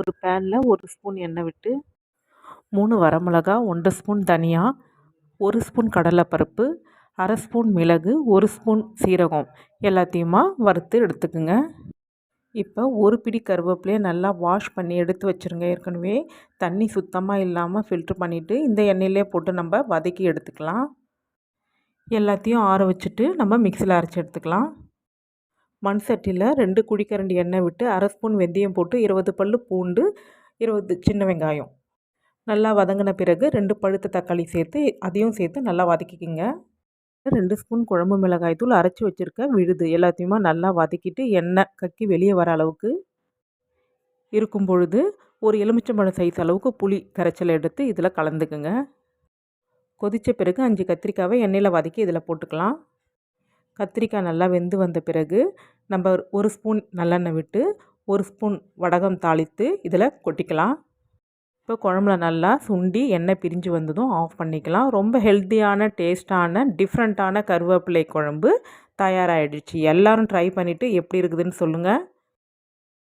ஒரு பேனில் ஒரு ஸ்பூன் எண்ணெய் விட்டு மூணு வரமிளகா ஒன்றரை ஸ்பூன் தனியா ஒரு ஸ்பூன் கடலைப்பருப்பு அரை ஸ்பூன் மிளகு ஒரு ஸ்பூன் சீரகம் எல்லாத்தையுமா வறுத்து எடுத்துக்குங்க. இப்போ ஒரு பிடி கருவேப்பிலையை நல்லா வாஷ் பண்ணி எடுத்து வச்சுருங்க. ஏற்கனவே தண்ணி சுத்தமாக இல்லாமல் ஃபில்ட்ரு பண்ணிவிட்டு இந்த எண்ணெயிலே போட்டு நம்ம வதக்கி எடுத்துக்கலாம். எல்லாத்தையும் ஆற வச்சுட்டு நம்ம மிக்சியில் அரைச்சி எடுத்துக்கலாம். மண் சட்டியில் ரெண்டு குழிக்கரண்டி எண்ணெய் விட்டு அரை ஸ்பூன் வெந்தயம் போட்டு இருபது பல் பூண்டு இருபது சின்ன வெங்காயம். நல்லா வதங்கின பிறகு ரெண்டு பழுத்த தக்காளி சேர்த்து அதையும் சேர்த்து நல்லா வதக்கிக்கிங்க. ரெண்டு ஸ்பூன் குழம்பு மிளகாய் தூள் அரைச்சி வச்சுருக்க விழுது. எல்லாத்தையுமே நல்லா வதக்கிட்டு எண்ணெய் கக்கி வெளியே வர அளவுக்கு இருக்கும் பொழுது ஒரு எலுமிச்சம்பழம் சைஸ் அளவுக்கு புளி கரைச்சல் எடுத்து இதில் கலந்துக்குங்க. கொதித்த பிறகு அஞ்சு கத்திரிக்காவை எண்ணெயில் வதக்கி இதில் போட்டுக்கலாம். கத்திரிக்காய் நல்லா வெந்து வந்த பிறகு நம்ம ஒரு ஸ்பூன் நல்லெண்ணெய் விட்டு ஒரு ஸ்பூன் வடகம் தாளித்து இதில் கொட்டிக்கலாம். இப்போ குழம்புல நல்லா சுண்டி எண்ணெய் பிரிஞ்சு வந்ததும் ஆஃப் பண்ணிக்கலாம். ரொம்ப ஹெல்த்தியான டேஸ்ட்டான டிஃப்ரெண்ட்டான கருவேப்பிலை குழம்பு தயாராகிடுச்சு எல்லோரும் ட்ரை பண்ணிவிட்டு எப்படி இருக்குதுன்னு சொல்லுங்கள்